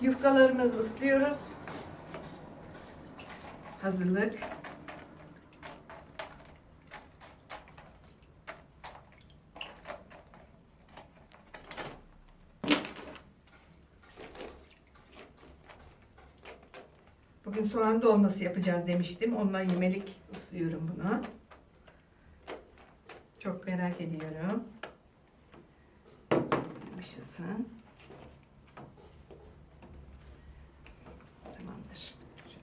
Yufkalarımızı ıslıyoruz. Hazırlık. Bugün soğan dolması yapacağız demiştim. Onunla yemelik ıslıyorum bunu. Çok merak ediyorum. Yumuşasın. Tamamdır.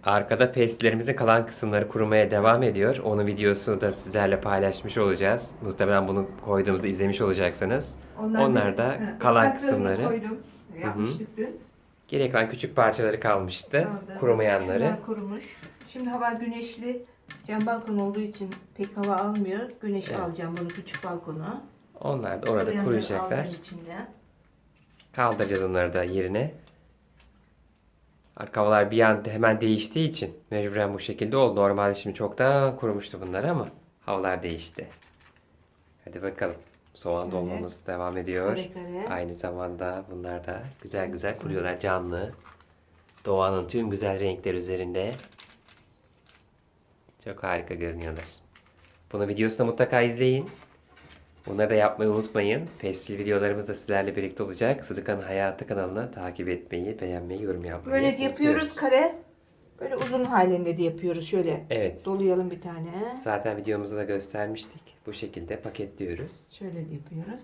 Arkada pestlerimizin kalan kısımları kurumaya devam ediyor. Onun videosu da sizlerle paylaşmış olacağız. Muhtemelen bunu koyduğumuzda izlemiş olacaksınız. Onlar da Ha, kalan kısımları. koydum. Yapmıştık dün. Geriye kalan küçük parçaları kalmıştı. Kaldı. Kurumayanları. Şunlar kurumuş. Şimdi hava güneşli. Cam balkon olduğu için pek hava almıyor. Güneş Evet. alacağım bunu küçük balkona. Onlar da orada Kuruyanları kuruyacaklar. Kaldıracağız onları da yerine. Arka havalar bir anda hemen değiştiği için mecburen bu şekilde oldu. Normalde şimdi çoktan kurumuştu bunlar ama havalar değişti. Hadi bakalım. Soğan Evet. dolmamız devam ediyor. Kare kare. Aynı zamanda bunlar da güzel güzel kuruyorlar canlı. Doğanın tüm güzel renkler üzerinde. Çok harika görünüyorlar. Bunu videosunu mutlaka izleyin. Bunları da yapmayı unutmayın. Pestil videolarımız da sizlerle birlikte olacak. Sıdıkan'ın Hayatı kanalına takip etmeyi, beğenmeyi, yorum yapmayı Böyle yapıyoruz kare. Böyle uzun halinde de yapıyoruz. Şöyle Evet. dolayalım bir tane. Zaten videomuzu da göstermiştik. Bu şekilde paketliyoruz. Şöyle de yapıyoruz.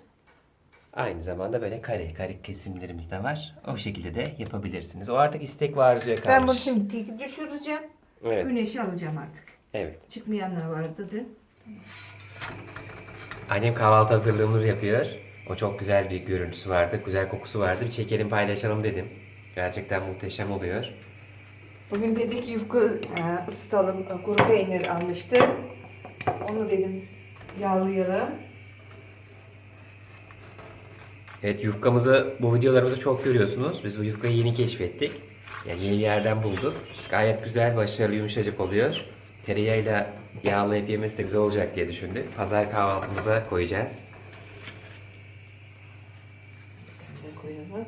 Aynı zamanda böyle kare, kare kesimlerimiz de var. O şekilde de yapabilirsiniz. O artık istek ve arzuya kalmış. Ben bunu şimdi teki düşüreceğim. Evet, Güneşi alacağım artık. evet. Çıkmayanlar vardı dün. Annem kahvaltı hazırlığımız yapıyor. O çok güzel bir görüntüsü vardı, güzel kokusu vardı. Bir çekelim paylaşalım dedim. Gerçekten muhteşem oluyor. Bugün dedik yufka e, ısıtalım. E, Kuru peynir almıştı. Onu dedim yağlayalım. Evet yufkamızı, bu videolarımızı çok görüyorsunuz. Biz bu yufkayı yeni keşfettik. Yani yeni yerden bulduk. Gayet güzel, başarılı, yumuşacık oluyor. Tereyağıyla yağlayıp yemesi de güzel olacak diye düşündük. Pazar kahvaltımıza koyacağız. Bir tane koyalım.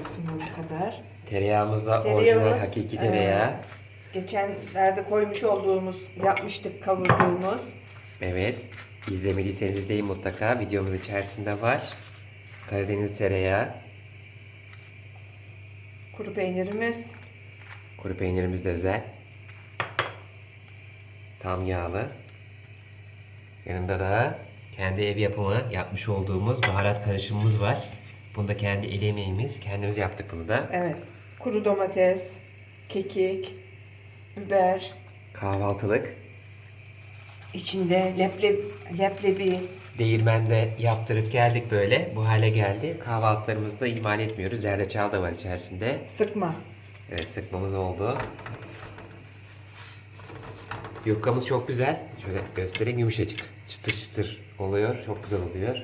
Isınana kadar. Tereyağımız da Tereyağımız, orijinal hakiki e, tereyağı. Geçenlerde koymuş olduğumuz, yapmıştık kavurduğumuz. Evet. İzlemediyseniz izleyin mutlaka. Videomuz içerisinde var. Karadeniz tereyağı. Kuru peynirimiz. Kuru peynirimiz de özel. Tam yağlı. Yanında da kendi ev yapımı yapmış olduğumuz baharat karışımımız var. Bunda kendi el emeğimiz. Kendimiz yaptık bunu da. Evet. Kuru domates, kekik, biber. Kahvaltılık. İçinde leblebi, leblebi. Değirmende yaptırıp geldik böyle. Bu hale geldi. Kahvaltılarımızı da ihmal etmiyoruz. Zerdeçal da var içerisinde. sıkma. Evet sıkmamız oldu. Yufkamız çok güzel. Şöyle göstereyim yumuşacık. Çıtır çıtır oluyor. Çok güzel oluyor.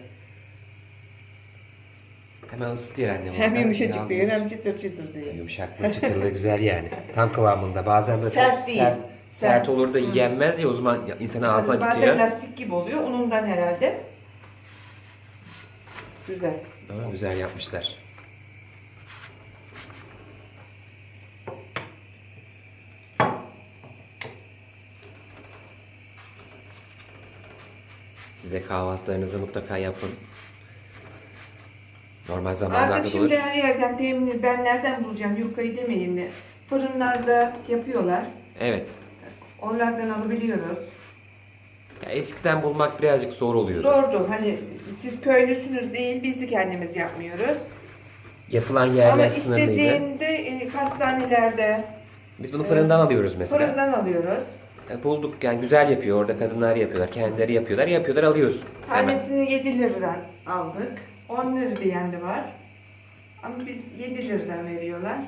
Hemen ısıtıyor annem. Hem yumuşacık diyor hem çıtır çıtır diyor. Yumuşaklığı çıtırlığı güzel yani. Tam kıvamında. Bazen böyle Sert çok değil. Sert, sert Sert. olur da yenmez ya o zaman insanın ağzına Bazen gidiyor. lastik gibi oluyor. Onundan herhalde. Güzel. Ama güzel yapmışlar. Size kahvaltılarınızı mutlaka yapın. Normal zamanlarda Artık da olur. şimdi her yerden temin et. Ben nereden bulacağım yufkayı demeyin de. Fırınlarda yapıyorlar. Evet. Onlardan alabiliyoruz. Ya eskiden bulmak birazcık zor oluyordu. Zordu. Hani siz köylüsünüz değil, biz de kendimiz yapmıyoruz. Yapılan yerler Ama sınırlıydı. istediğinde e, pastanelerde Biz bunu fırından alıyoruz mesela. fırından alıyoruz. Ya bulduk yani güzel yapıyor orada kadınlar yapıyorlar. Kendileri yapıyorlar. Yapıyorlar alıyorsun. Hemen. Tanesini 7 liradan aldık. 10 lira diyen de var. Ama biz 7 liradan veriyorlar.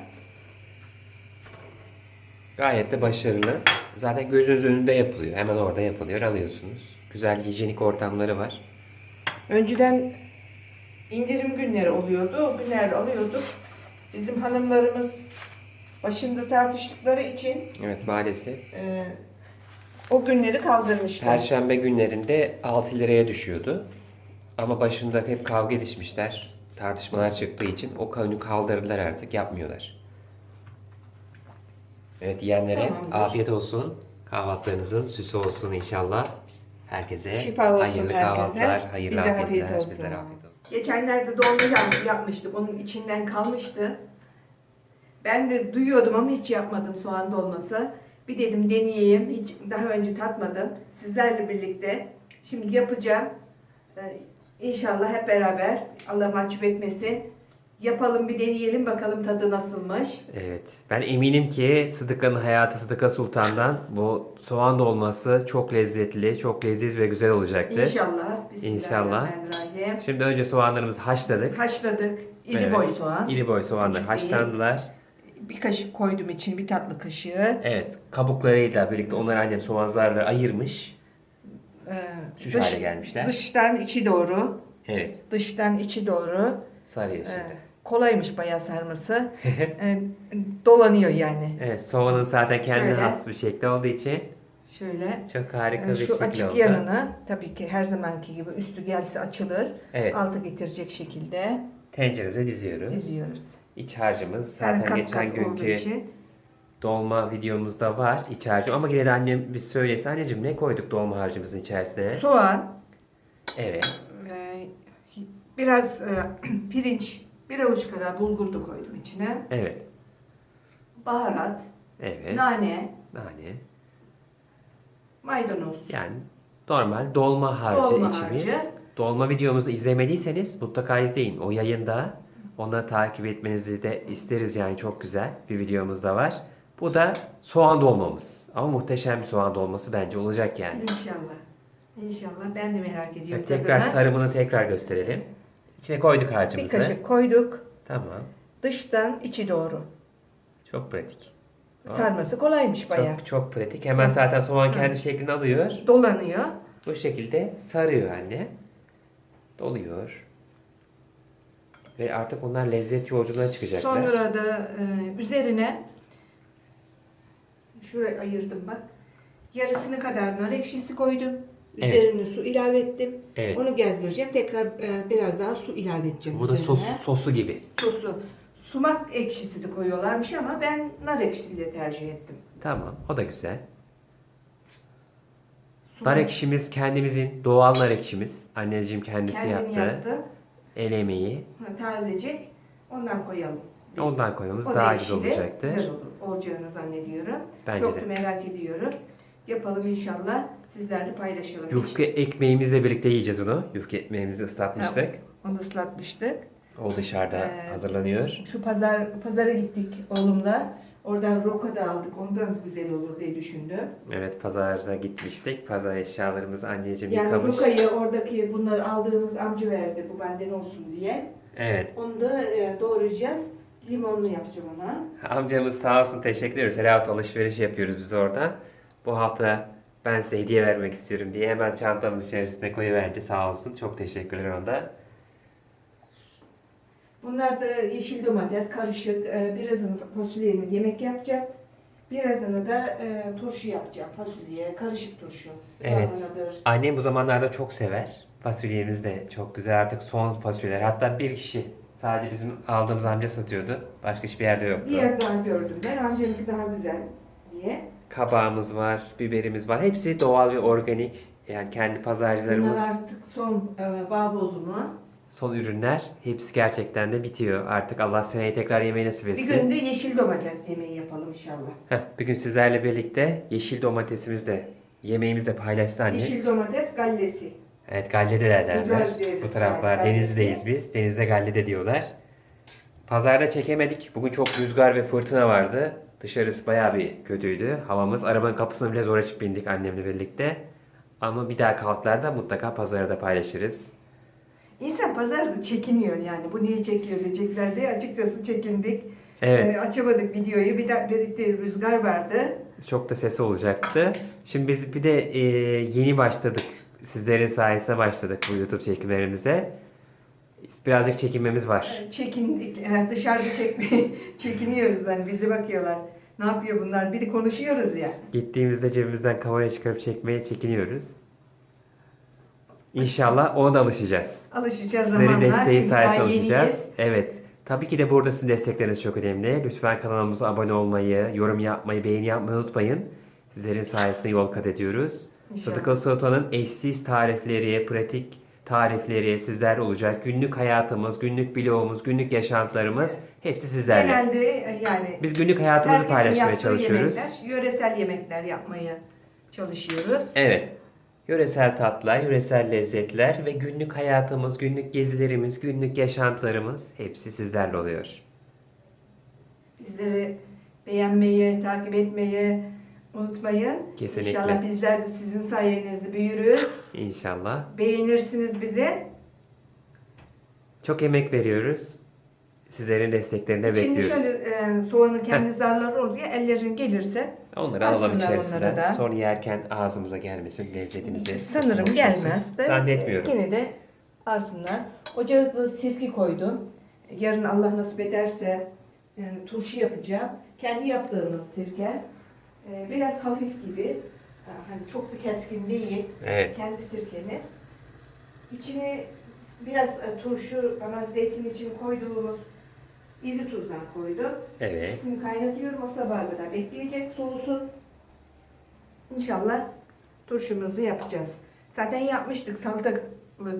Gayet de başarılı. Zaten gözünüz önünde yapılıyor. Hemen orada yapılıyor. Alıyorsunuz. Güzel hijyenik ortamları var. Önceden indirim günleri oluyordu. O günlerde alıyorduk. Bizim hanımlarımız başında tartıştıkları için Evet maalesef. e, o günleri kaldırmışlar. Perşembe günlerinde 6 liraya düşüyordu. Ama başında hep kavga edişmişler. Tartışmalar çıktığı için o kanunu kaldırdılar artık. Yapmıyorlar. Evet yiyenlere Tamamdır. afiyet olsun. Kahvaltılarınızın süsü olsun inşallah. Herkese Şifa olsun hayırlı herkese. kahvaltılar, hayırlı Bize afiyetler. afiyet olsun. Bizlere afiyet olsun. Geçenlerde dolma yap- yapmıştık. Onun içinden kalmıştı. Ben de duyuyordum ama hiç yapmadım soğan dolması. Bir dedim deneyeyim. Hiç daha önce tatmadım. Sizlerle birlikte. Şimdi yapacağım. Ee, İnşallah hep beraber Allah mahcup etmesin. Yapalım bir deneyelim bakalım tadı nasılmış. Evet. Ben eminim ki Sıdıka'nın hayatı Sıdıka Sultan'dan bu soğan dolması çok lezzetli, çok leziz ve güzel olacaktır. İnşallah. Bismillahirrahmanirrahim. Şimdi önce soğanlarımızı haşladık. Haşladık. İri Evet. boy soğan. İri boy soğanlar haşlandılar. Bir kaşık koydum için bir tatlı kaşığı. Evet. Kabuklarıyla birlikte onları annem soğan zarları ayırmış. Ee, Şu hale gelmişler. Dıştan içi doğru. Evet. Dıştan içi doğru. Sarıyor Ee, şimdi. kolaymış bayağı sarması. Ee, dolanıyor yani. Evet. Soğanın zaten kendine Şöyle. has bir şekli olduğu için Şöyle. çok harika Ee, bir şu açık oldu. yanını tabii ki her zamanki gibi üstü gelse açılır. Evet. Altı getirecek şekilde Tenceremize diziyoruz. diziyoruz. İç harcımız Yani zaten kat geçen kat günkü için dolma videomuzda var iç harcım ama yine de annem bir söylese anneciğim ne koyduk dolma harcımızın içerisine? soğan, Evet. e, biraz e, pirinç, bir avuç kadar bulgur da koydum içine. Evet. Baharat, Evet. nane, Nane. maydanoz. Yani normal dolma harcı Dolma içimiz. harcı. Dolma videomuzu izlemediyseniz mutlaka izleyin. O yayında. Onları takip etmenizi de isteriz yani çok güzel bir videomuz da var. Bu da soğan dolmamız. Ama muhteşem bir soğan dolması bence olacak yani. İnşallah. İnşallah. Ben de merak ediyorum Evet, tekrar tadını. sarımını tekrar gösterelim. İçine koyduk Bir harcımızı. kaşık koyduk. Tamam. Dıştan içi doğru. Çok pratik. Sarması kolaymış bayağı. Çok çok pratik. Hemen zaten soğan kendi şeklini alıyor. Dolanıyor. Bu şekilde sarıyor anne. Doluyor. Ve artık onlar lezzet yolculuğuna çıkacaklar. Sonra da e, üzerine şuraya ayırdım bak. Yarısını kadar nar ekşisi koydum. Evet. Üzerine su ilave ettim. Evet. Onu gezdireceğim. Tekrar e, biraz daha su ilave edeceğim. Bu da üzerine. sos, sosu gibi. Soslu. Sumak ekşisi de koyuyorlarmış ama ben nar ekşisi de tercih ettim. Tamam. O da güzel. Sumak Nar ekşimiz kendimizin doğal nar ekşimiz. Anneciğim kendisi kendim yaptı. yaptım. El emeği. Ha, Tazecik. Ondan koyalım. biz. Ondan koymamız O da daha güzel ekşili, olacaktır. Güzel olur, olacağını zannediyorum. Bence Çok de. da merak ediyorum. Yapalım inşallah. Sizlerle paylaşalım. Yufka ekmeğimizle birlikte yiyeceğiz bunu. Yufka ekmeğimizi ıslatmıştık. Evet. Onu ıslatmıştık. O dışarıda Ee, hazırlanıyor. Şu pazar pazara gittik oğlumla. Oradan roka da aldık. Ondan güzel olur diye düşündüm. Evet pazara gitmiştik. Pazar eşyalarımızı anneciğim Yani yıkamış. rokayı oradaki bunları aldığımız amca verdi bu benden olsun diye. Evet. Onu da e, doğrayacağız. Limonlu yapacağım ona. Amcamız sağ olsun teşekkür ediyoruz. Her hafta alışveriş yapıyoruz biz orada. Bu hafta ben size hediye vermek istiyorum diye hemen çantamız içerisine koyuverdi sağ olsun. Çok teşekkürler ona da. Bunlar da yeşil domates karışık. E, birazını fasulyenin yemek yapacağım. Birazını da e, turşu yapacağım. Fasulye, karışık turşu. Evet. Lahanadır. Annem bu zamanlarda çok sever. Fasulyemiz de çok güzel artık son fasulyeler. Hatta bir kişi sadece bizim aldığımız amca satıyordu. Başka hiçbir yerde yoktu. Bir yer daha gördüm ben. Amcamınki daha güzel diye. Kabağımız var, biberimiz var. Hepsi doğal ve organik. Yani kendi pazarcılarımız Bunlar artık son e, bağ bozumu. Son ürünler. Hepsi gerçekten de bitiyor. Artık Allah seneye tekrar yemeği nasip Bir etsin. gün de yeşil domates yemeği yapalım inşallah. Heh, bugün sizlerle birlikte yeşil domatesimiz de yemeğimizde paylaştı anne. Yeşil domates gallesi. Evet Galle'de de derler. Bu taraflar yani, Denizli'deyiz biz. Denizde Galle'de diyorlar. Pazarda çekemedik. Bugün çok rüzgar ve fırtına vardı. Dışarısı bayağı bir kötüydü. Havamız. Arabanın kapısına bile zor açıp bindik annemle birlikte. Ama bir daha kalklarda mutlaka pazarda da paylaşırız. İnsan pazarda çekiniyor yani. Bu niye çekiyor diyecekler diye açıkçası çekindik. Evet. E, açamadık videoyu. Bir de birlikte rüzgar vardı. Çok da sesi olacaktı. Şimdi biz bir de e, yeni başladık. Sizlerin sayesinde başladık bu YouTube çekimlerimize. Birazcık çekinmemiz var. E, Çekindik. E, dışarıda çekmeye çekiniyoruz yani. Bizi bakıyorlar. Ne yapıyor bunlar? Biri konuşuyoruz ya. Gittiğimizde cebimizden kamera çıkarıp çekmeye çekiniyoruz. İnşallah ona da alışacağız. Alışacağız Sizlerin zamanla. desteği Çünkü daha sayesinde yeniyiz. alışacağız. Evet. Tabii ki de burada sizin destekleriniz çok önemli. Lütfen kanalımıza abone olmayı, yorum yapmayı, beğeni yapmayı unutmayın. Sizlerin sayesinde yol kat ediyoruz. İnşallah. Soto'nun eşsiz tarifleri, pratik tarifleri sizlerle olacak. Günlük hayatımız, günlük vlogumuz, günlük yaşantılarımız hepsi sizlerle. Genelde e, yani Biz günlük hayatımızı herkesin paylaşmaya yaptığı çalışıyoruz. Yemekler, yöresel yemekler yapmaya çalışıyoruz. Evet. Yöresel tatlar, yöresel lezzetler ve günlük hayatımız, günlük gezilerimiz, günlük yaşantılarımız hepsi sizlerle oluyor. Bizleri beğenmeyi, takip etmeyi unutmayın. Kesinlikle. İnşallah bizler de sizin sayenizde büyürüz. İnşallah. Beğenirsiniz bizi. Çok emek veriyoruz. Sizlerin desteklerini de Şimdi bekliyoruz. şöyle e, soğanın kendi zarları oluyor. Ellerin gelirse Onları alalım içerisine. onları da. Sonra yerken ağzımıza gelmesin lezzetimizi. sanırım gelmez de. Zannetmiyorum. Yine de aslında ocağa da sirke koydum. Yarın Allah nasip ederse e, turşu yapacağım. Kendi yaptığımız sirke. E, biraz hafif gibi. E, Hani çok da keskin değil. Evet. Kendi sirkemiz. İçine biraz e, turşu, ama zeytin için koyduğumuz iri tuzdan koydum. Evet. İkisini kaynatıyorum. O sabaha kadar bekleyecek soğusun. İnşallah turşumuzu yapacağız. Zaten yapmıştık salatalık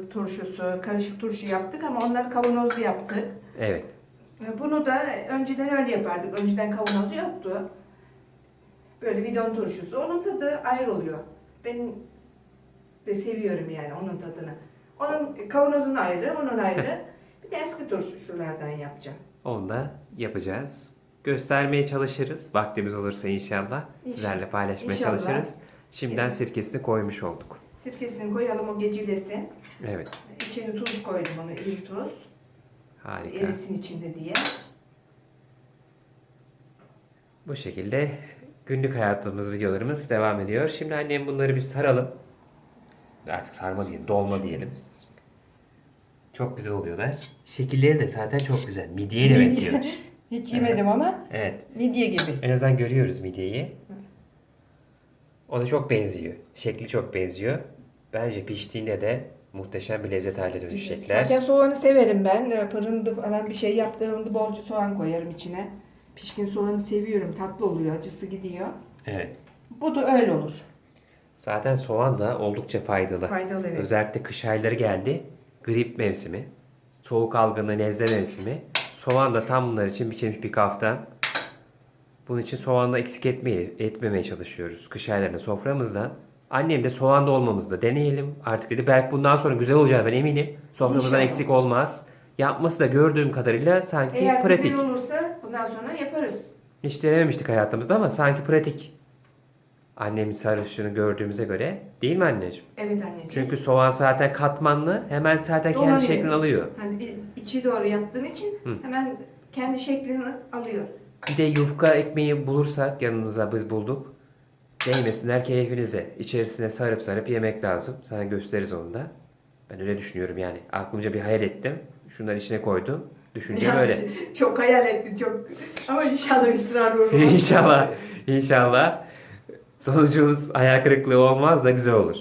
turşusu, karışık turşu yaptık ama onları kavanozlu yaptık. Evet. Bunu da önceden öyle yapardık. Önceden kavanozu yoktu. Böyle bidon turşusu. Onun tadı ayrı oluyor. Ben de seviyorum yani onun tadını. Onun kavanozun ayrı, onun ayrı. Bir de eski turşulardan yapacağım. Onu da yapacağız. Göstermeye çalışırız. Vaktimiz olursa inşallah. Sizlerle paylaşmaya İnşallah. çalışırız. Şimdiden Evet. sirkesini koymuş olduk. Sirkesini koyalım o gecilesin. Evet. İçine tuz koydum onu, iri tuz. Harika. Erisin içinde diye. Bu şekilde günlük hayatımız videolarımız devam ediyor. Şimdi annem bunları bir saralım. Artık sarma diyelim, dolma diyelim. Çok güzel oluyorlar. Şekilleri de zaten çok güzel. Midyeye de Midye. benziyor. Hiç yemedim ama Evet. midye gibi. En azından görüyoruz midyeyi. O da çok benziyor. Şekli çok benziyor. Bence piştiğinde de muhteşem bir lezzet haline dönüşecekler. Zaten soğanı severim ben. Ee, Fırında falan bir şey yaptığımda bolca soğan koyarım içine. Pişkin soğanı seviyorum. Tatlı oluyor, acısı gidiyor. Evet. Bu da öyle olur. Zaten soğan da oldukça faydalı. Faydalı evet. Özellikle kış ayları geldi. Grip mevsimi, soğuk algınlığı, nezle mevsimi. Soğan da tam bunlar için biçilmiş bir kaftan. Bunun için soğanla eksik etmeyi, etmemeye çalışıyoruz kış aylarında soframızdan. Annem de soğanda olmamızda deneyelim. Artık dedi belki bundan sonra güzel olacağına ben eminim. Soframızdan İnşallah. eksik olmaz. Yapması da gördüğüm kadarıyla sanki Eğer pratik. güzel olursa bundan sonra yaparız. Hiç denememiştik hayatımızda ama sanki pratik. Annemin sarışını gördüğümüze göre değil mi anneciğim? Evet anneciğim. Çünkü soğan zaten katmanlı. Hemen zaten kendi Dolanıyor. şeklini alıyor. Hani içi doğru yaptığım için hemen kendi şeklini alıyor. Bir de yufka ekmeği bulursak yanımıza biz bulduk. Değmesinler keyfinize. İçerisine sarıp sarıp yemek lazım. Sana gösteririz onu da. Ben öyle düşünüyorum yani. Aklımca bir hayal ettim. Şunları içine koydum. Düşüncem Yani öyle. Çok hayal ettin çok. Ama inşallah ısrar olmaz. inşallah. İnşallah. Sonucumuz hayal kırıklığı olmaz da güzel olur.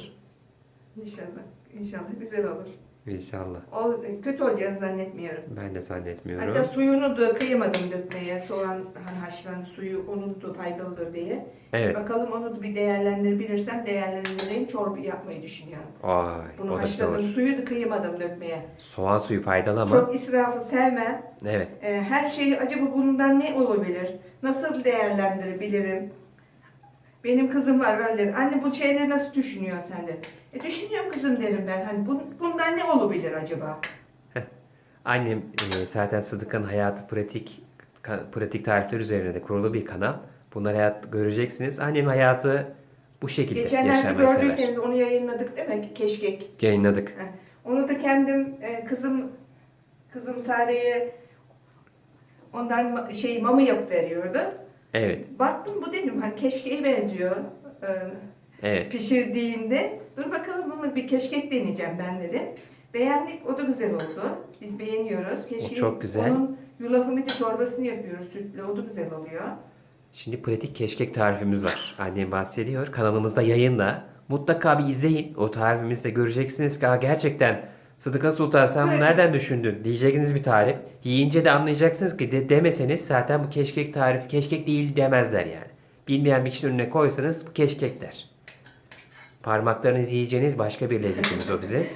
İnşallah. İnşallah güzel olur. İnşallah. O, kötü olacağını zannetmiyorum. Ben de zannetmiyorum. Hatta suyunu da kıyamadım dökmeye. Soğan hani haşlanan suyu onun da faydalıdır diye. Evet. Bakalım onu da bir değerlendirebilirsem değerlendireyim. Çorba yapmayı düşünüyorum. Ay, Bunu o da güzel haşladım. olur. Suyu da kıyamadım dökmeye. Soğan suyu faydalı ama. Çok israfı sevmem. Evet. Ee, her şey acaba bundan ne olabilir? Nasıl değerlendirebilirim? Benim kızım var öyle der. Anne bu şeyleri nasıl düşünüyor sende? E düşünüyorum kızım derim ben. Hani bun- bundan ne olabilir acaba? Annem e, zaten Sıdık'ın hayatı pratik ka- pratik tarifler üzerine de kurulu bir kanal. Bunları hayat göreceksiniz. Annem hayatı bu şekilde Geçenlerde yaşamayı sever. gördüyseniz onu yayınladık değil mi? Keşkek. Yayınladık. Heh. Onu da kendim e, kızım kızım Sare'ye ondan ma- şey mama yapıp veriyordu. Evet. Baktım bu dedim hani keşkeğe benziyor. e, Evet. pişirdiğinde dur bakalım bunu bir keşkek deneyeceğim ben dedim. Beğendik o da güzel oldu. Biz beğeniyoruz. Keşke çok güzel. Onun yulafı bir de çorbasını yapıyoruz sütle o da güzel oluyor. Şimdi pratik keşkek tarifimiz var. Annem bahsediyor. Kanalımızda yayında. Mutlaka bir izleyin. O tarifimizde göreceksiniz ki "Aa, gerçekten Sıdıka Sultan sen bunu nereden düşündün? Diyeceğiniz bir tarif. Yiyince de anlayacaksınız ki de, demeseniz zaten bu keşkek tarifi keşkek değil demezler yani. Bilmeyen bir kişinin önüne koysanız bu keşkek der. Parmaklarınızı yiyeceğiniz başka bir lezzetimiz o bizim.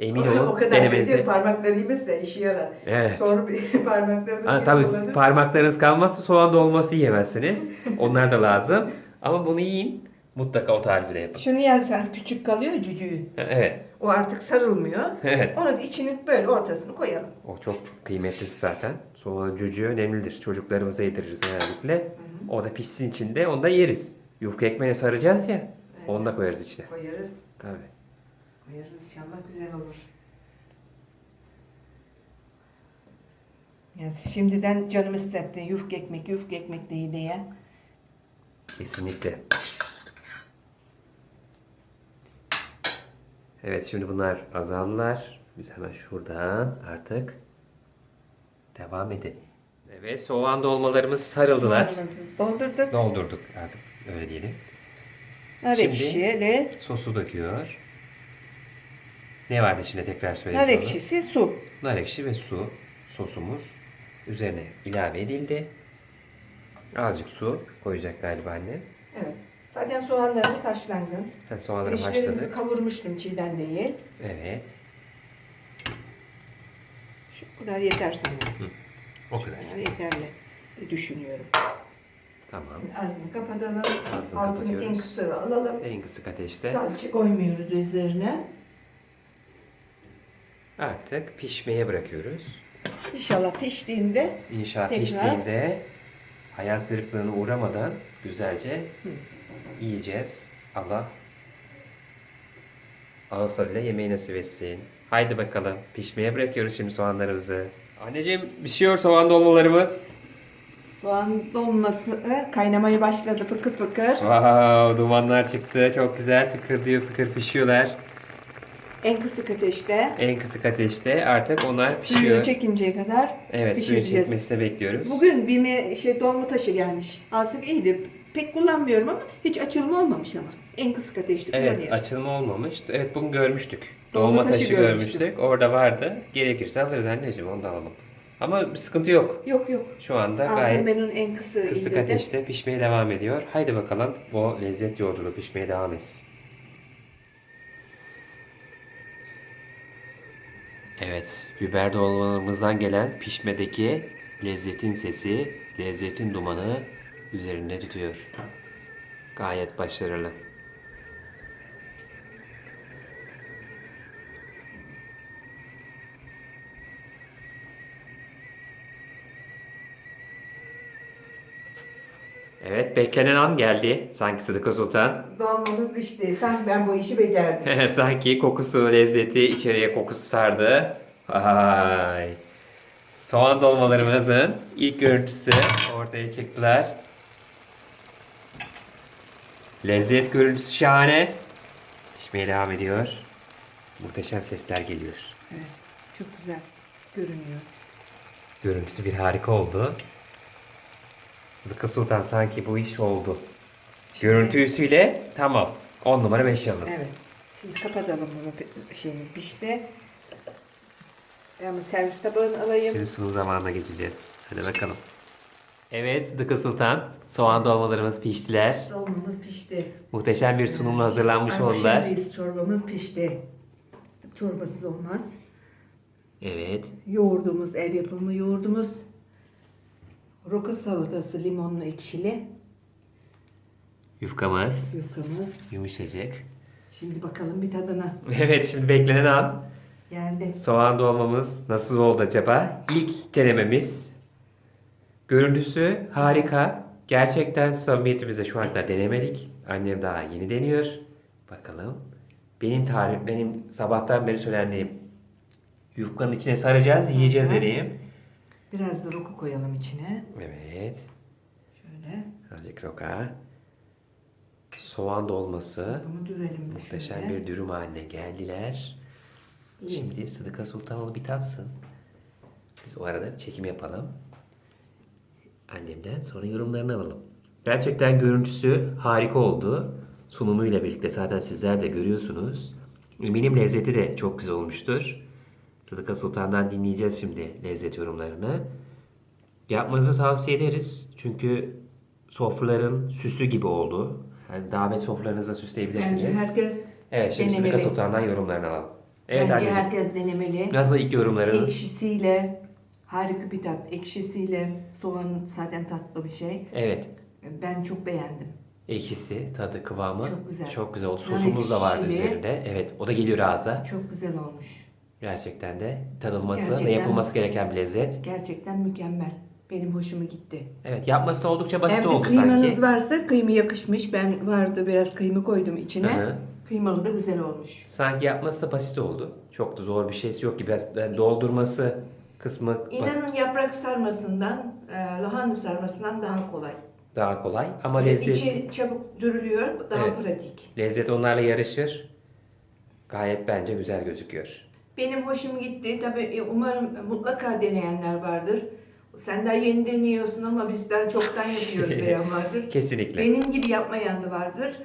Emin olun o kadar denemenizi. beceri parmakları yemezse işe yarar. Evet. Sonra bir parmaklarımız Ha, tabii kullanır. parmaklarınız kalmazsa soğan dolması yiyemezsiniz. Onlar da lazım. Ama bunu yiyin. Mutlaka o tarifi de yapın. Şunu yersen küçük kalıyor cücüğü. Evet. O artık sarılmıyor. Evet. Onu da içinin böyle ortasını koyalım. O çok kıymetlisi zaten. Soğanın cücüğü önemlidir. Çocuklarımıza yediririz genellikle. O da pişsin içinde. Onu da yeriz. Yufka ekmeğine saracağız ya. Onu da koyarız içine. Koyarız. Tabii. Koyarız inşallah güzel olur. Ya şimdiden canım istetti. Yufka ekmek, yufka ekmek diye. Kesinlikle. Evet şimdi bunlar azaldılar. Biz hemen şuradan artık devam edelim. Evet soğan dolmalarımız sarıldılar. Doldurduk. Doldurduk artık öyle diyelim. Nar Şimdi- ekşili, Sosu döküyor. Ne vardı içinde tekrar söyle. nar ekşisi, su. Nar ekşi ve su sosumuz üzerine ilave edildi. Azıcık su koyacak galiba anne. Evet. Zaten soğanlarımız haşlandı. Ben soğanları haşladık. kavurmuştum çiğden değil. Evet. Şu kadar yeter sanırım. O kadar. Yani yeterli düşünüyorum. Tamam. Ağzını kapatalım. Ağzını Altını en kısa alalım. En kısık ateşte Salça koymuyoruz üzerine. artık pişmeye bırakıyoruz. İnşallah piştiğinde İnşaat Tekrar. piştiğinde hayal kırıklığına uğramadan güzelce yiyeceğiz. Allah ağız tadıyla yemeği nasip etsin. Haydi bakalım pişmeye bırakıyoruz şimdi soğanlarımızı. Anneciğim pişiyor soğan dolmalarımız. soğan dolması e, kaynamaya başladı fıkır fıkır. Wow, dumanlar çıktı. Çok güzel fıkır diyor fıkır pişiyorlar. En kısık ateşte En kısık ateşte artık onlar pişiyor. çekinceye kadar Evet suyun pişireceğiz. çekmesini bekliyoruz. Bugün bir me- şey dolma taşı gelmiş. Alsak iyiydi. Pek kullanmıyorum ama hiç açılma olmamış ama. En kısık ateşte Evet kullanıyoruz. açılma olmamış. Evet bunu görmüştük. Dolma Dolma taşı taşı görmüştük. görmüştük. Orada vardı. Gerekirse alırız anneciğim onu da alalım. Ama bir sıkıntı yok. Yok yok. Şu anda Altını gayet onun en kısa kısık indirdim. ateşte pişmeye devam ediyor. Haydi bakalım bu lezzet yolculuğu pişmeye devam etsin. Evet, biber dolmalarımızdan gelen pişmedeki lezzetin sesi, lezzetin dumanı üzerinde tutuyor. Gayet başarılı. Evet, beklenen an geldi. Sanki Sıdıka Sultan. Dolmamız pişti. Sanki ben bu işi becerdim. Sanki kokusu, lezzeti içeriye kokusu sardı. Vay. Soğan dolmalarımızın ilk görüntüsü ortaya çıktılar. Lezzet görüntüsü şahane. Pişmeye devam ediyor. Muhteşem sesler geliyor. Evet, çok güzel görünüyor. Görüntüsü bir harika oldu. Sıdıka Sultan sanki bu iş oldu. Görüntüsüyle tamam. 10 numara 5 yıldız. Evet. Şimdi kapatalım bunu şeyimiz pişti. Ben servis tabağını alayım. Şimdi sunum zamanına geçeceğiz. Hadi bakalım. Evet Sıdıka Sultan. Soğan dolmalarımız piştiler. Dolmamız pişti. Muhteşem bir sunumla hazırlanmış Ama oldular. Şimdi çorbamız pişti. Çorbasız olmaz. Evet. Yoğurdumuz, ev yapımı yoğurdumuz. Roka salatası limonlu ekşili. Yufkamız Yufkamız. yumuşacık. Şimdi bakalım bir tadına. Evet şimdi beklenen an. Geldi. Soğan dolmamız nasıl oldu acaba? İlk denememiz. Görüntüsü harika. Gerçekten samimiyetimizde şu anda denemedik. Annem daha yeni deniyor. Bakalım. Benim tarif, benim sabahtan beri söylendiğim yufkanın içine saracağız, yiyeceğiz Saracağız. dediğim. Biraz da roku koyalım içine. Evet. Şöyle. Azıcık roka. Soğan dolması. Bunu dürelim. Muhteşem şöyle. bir dürüm haline geldiler. İyi. Şimdi Sıdıka Sultan onu bir tatsın. Biz o arada çekim yapalım. Annemden sonra yorumlarını alalım. Gerçekten görüntüsü harika oldu. Sunumuyla birlikte zaten sizler de görüyorsunuz. Eminim lezzeti de çok güzel olmuştur. Sıdıka Sultan'dan dinleyeceğiz şimdi lezzet yorumlarını. Yapmanızı tavsiye ederiz. Çünkü sofraların süsü gibi oldu. Yani davet sofralarınızı süsleyebilirsiniz. Bence herkes evet şimdi Sıdıka denemeli. Sultan'dan yorumlarını alalım. Evet bence anneciğim. herkes denemeli. Nasıl ilk yorumlarınız? Ekşisiyle harika bir tat. Ekşisiyle soğan zaten tatlı bir şey. Evet. Ben çok beğendim. Ekşisi, tadı, kıvamı Çok güzel. çok güzel oldu. Sosumuz da vardı ekşili. üzerinde. Evet, o da geliyor ağza. Çok güzel olmuş. Gerçekten de tadılması ve Gerçekten. yapılması gereken bir lezzet. Gerçekten mükemmel. Benim hoşuma gitti. Evet, yapması oldukça basit Evde oldu kıymanız sanki. varsa kıyma yakışmış. Ben vardı biraz kıyma koydum içine. Hı hı. Kıymalı da güzel olmuş. Sanki yapması da basit oldu. Çok da zor bir şeysi yok gibi. Biraz yani doldurması kısmı İnanın yaprak sarmasından, e, lahana sarmasından daha kolay. daha kolay. Ama Mesela lezzet, içi çabuk dürülüyor, daha Evet. pratik. lezzet onlarla yarışır. Gayet bence güzel gözüküyor. Benim hoşum gitti. Tabii e, umarım mutlaka deneyenler vardır. Sen daha yeni deniyorsun ama bizden çoktan yapıyoruz diyen vardır. Kesinlikle. Benim gibi yapmayan da vardır.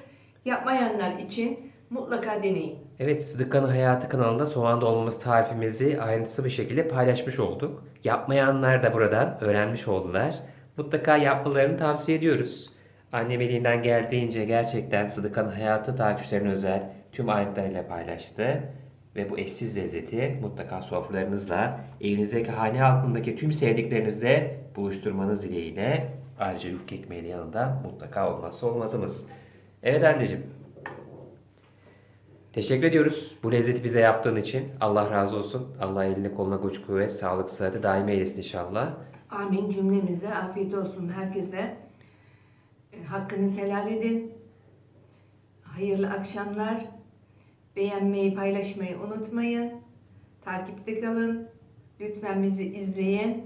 Yapmayanlar için mutlaka deneyin. Evet, Sıdıka'nın Hayatı kanalında soğan dolmamız tarifimizi ayrıntılı bir şekilde paylaşmış olduk. Yapmayanlar da buradan öğrenmiş oldular. Mutlaka yapmalarını tavsiye ediyoruz. Annem elinden geldiğince gerçekten Sıdıka'nın Hayatı takipçilerine özel tüm ayrıntılarıyla paylaştı. Ve bu eşsiz lezzeti mutlaka sofralarınızla, evinizdeki hane halkındaki tüm sevdiklerinizle buluşturmanız dileğiyle ayrıca yufka ekmeğinin yanında mutlaka olmazsa olmazımız. Evet anneciğim, Teşekkür ediyoruz bu lezzeti bize yaptığın için. Allah razı olsun. Allah eline koluna güç kuvvet, sağlık, sıhhati daim eylesin inşallah. Amin cümlemize. Afiyet olsun herkese. E, Hakkınızı helal edin. Hayırlı akşamlar. Beğenmeyi, paylaşmayı unutmayın. Takipte kalın. Lütfen bizi izleyin.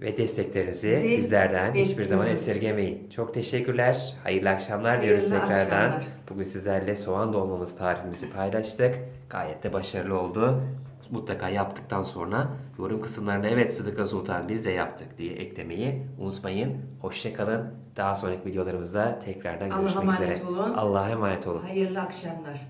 Ve desteklerinizi Bizi bizlerden hiçbir zaman esirgemeyin. Çok teşekkürler. Hayırlı akşamlar diyoruz Hayırlı tekrardan. akşamlar. Bugün sizlerle soğan dolmamız tarifimizi paylaştık. Gayet de başarılı oldu. Mutlaka yaptıktan sonra yorum kısımlarında evet Sıdıka Sultan biz de yaptık diye eklemeyi unutmayın. Hoşçakalın. Daha sonraki videolarımızda tekrardan Allah'a görüşmek emanet üzere. olun. Allah'a emanet olun. Hayırlı akşamlar.